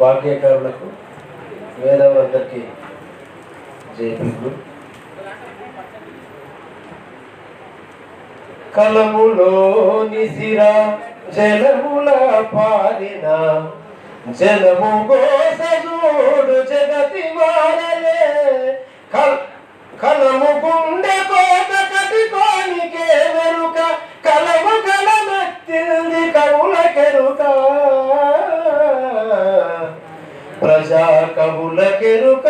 వాక్యకారులకు వేదవులందరికీ జయపిలు కలములో నిసిరా జలముల పారిన జలము గోసజోడు జగతి మారలే. కలము గుండె కోత కటి కోనికే వెనుక కలము కల ప్రజా కవుల కెరుక.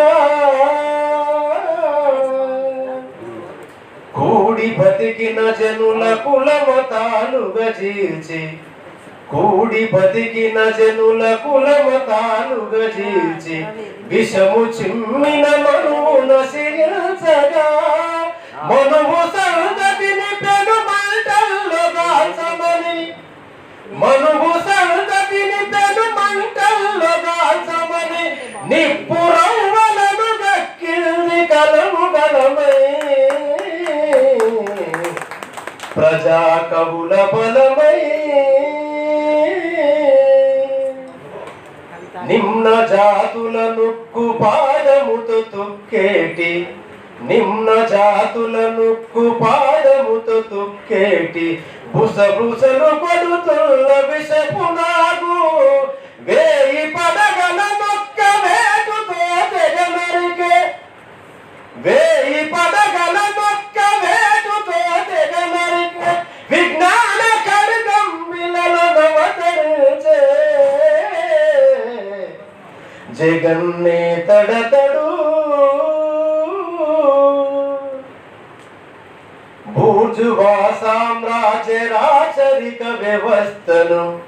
కూడి బతికిన జనుల కులమతాలుగా చీల్చి కూడి బతికిన జనుల కులమతాలుగా చీల్చి విషము చిమ్మిన మనువు సిరించగా మనువు సంగతిని ప్రజా కవుల బలమై నిమ్న జాతుల నుక్కు పాదముతో తొక్కేటి. నిమ్న జాతుల నుక్కు పాదముతో తొక్కేటి. బుస బుసలు పడుతున్న విషపు నాకు వేయి పడగల జగన్నే తడతడు. భూజువా సామ్రాజ్య రాచరిక వ్యవస్థను.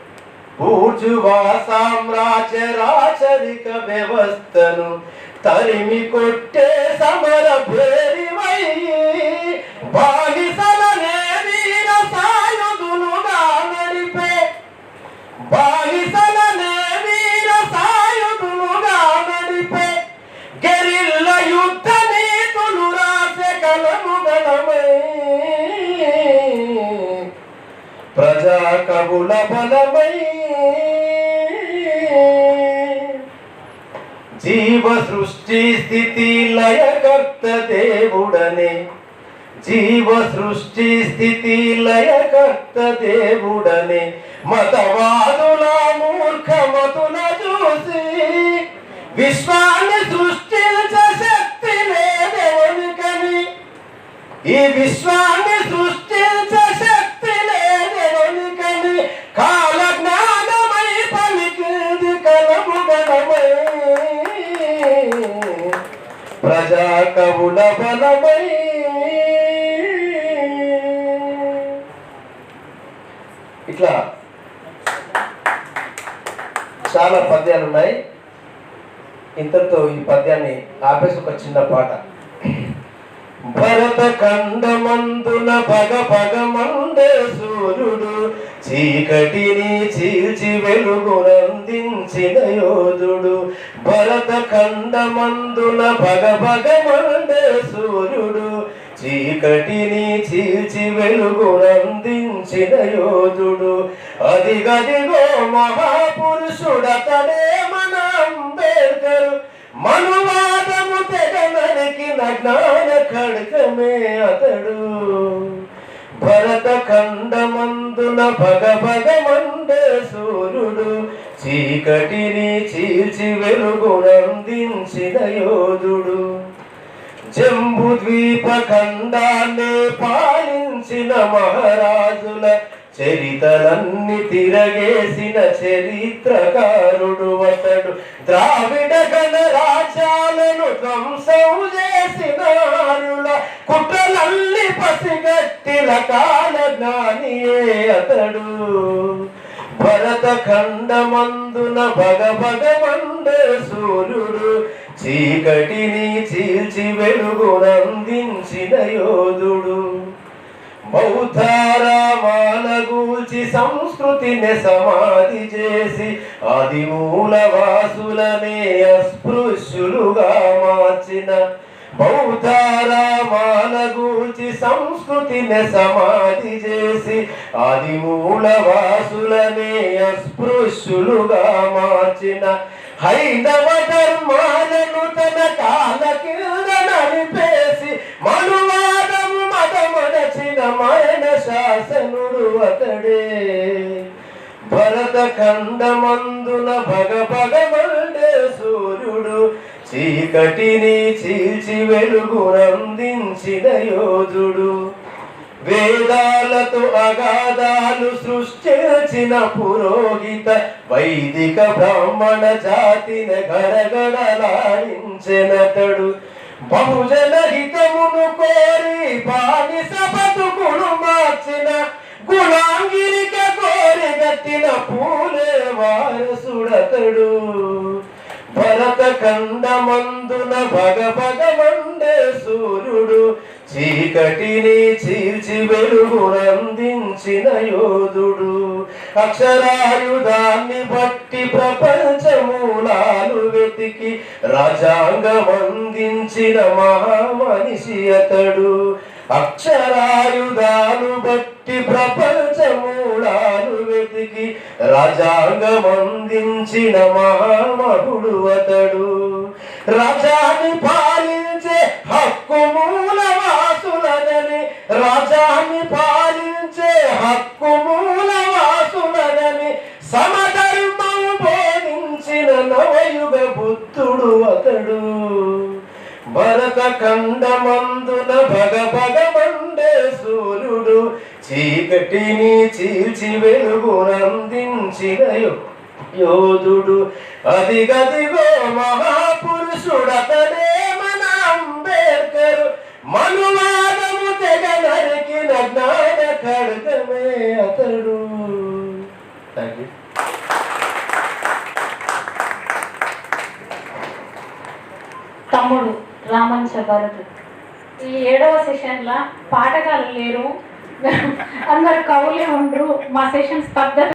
భూజువా సామ్రాజ్య రాచరిక వ్యవస్థను. తరిమి కొట్టే సమర భేరివై ప్రజా బలమై జీవ సృష్టి స్థితి లయకర్త దేవుడనే. జీవ సృష్టి స్థితి లయకర్త దేవుడనే. మతవాదుల కవుల బలమై ఇట్లా చాలా పద్యాలు ఉన్నాయి. ఇంతటితో ఈ పద్యాన్ని ఆపేసి ఒక చిన్న పాట. భరత ఖండమందున పగ పగ మందే సూర్యుడు చీకటిని చీల్చి వెలుగునందించిన యోధుడు. భరత ఖండమందున పగ పగమండే సూర్యుడు. చీకటిని చీల్చి వెలుగునందించిన యోధుడు. అదిగదిగో మహాపురుషుడతడే మన అంబేద్కర్. మనువాదము తెగ నరికిన జ్ఞాన ఖడ్గమే అతడు. భరత ఖండమందున భగ భగమండే సూర్యుడు. చీకటిని చీల్చి వెలుగునందించిన యోధుడు జంబు ద్వీప ఖండాన్ని పాలించిన మహారాజుల చరితలన్నీ తిరగేసిన చరిత్రకారుడు అతడు. ద్రావిడ గణరాజ్యాలను ధ్వంసం చేసిన ఆరుల కుట్రలల్లి పసిగట్టిల కాల జ్ఞానియే అతడు. భరత ఖండమందున భగభగమండే సూర్యుడు. చీకటిని చీల్చి వెలుగునందించిన యోధుడు. బౌద్ధారామాలగూల్చి సంస్కృతిని సమాధి చేసి ఆదిమూల వాసులనే అస్పృశ్యులుగా మార్చిన బౌద్ధారామాల గూర్చి సంస్కృతిని సమాధి చేసి ఆది మూల వాసులనే అస్పృశ్యులుగా మార్చిన హైందవ ధర్మాలను తన కాల కింద నలిపేసి మనువాదము మదమడచిన మరణ శాసనుడు అతడే. భరత ఖండమందున భగ భగమండే సూర్యుడు చీకటిని చీల్చి వెలుగునందించిన యోధుడు. వేదాలతో అగాధాలు సృష్టించిన పురోహిత వైదిక బ్రాహ్మణ జాతిని గడగడలాడించెనతడు. బహుజన హితమును కోరి బానిస బతుకును మార్చిన గుణాంగిరిక కోరి గట్టిన పూలే వారసుడతడు. భరత ఖండమందున భగ భగమండే సూర్యుడు చీకటిని చీల్చి వెలుగునందించిన యోధుడు. అక్షరాయుధాన్ని బట్టి ప్రపంచమూలాలు వెతికి రాజాంగం అందించిన మహామనిషి అతడు. అక్షరాయుధాలు బట్టి ప్రపంచము మందికి రాజాంగం అందించిన మహామహుడు అతడు. రాజాని పాలించే హక్కు మూల వాసులనని రాజాని పాలించే హక్కు మూల వాసులనని సమధర్మం బోధించిన నవయుగ బుద్ధుడు అతడు. భరత ఖండమందున భగ భగమండే సూర్యుడు చీకటిని చీల్చి వెలుగునందించిన యో- యోధుడు అదిగదిగో మహాపురుషుడతనే మన అంబేద్కర్. మనువాదము తెగ నరికిన జ్ఞాన ఖడ్గమే అతడు. థ్యాంక్ యూ తమ్ముడు రామన్ భారత్ ఈ ఏడవ సెషన్లో పాఠకాలు లేరు. అందరు కవులే ఉండరు మా సెషన్స్ పద్ధతి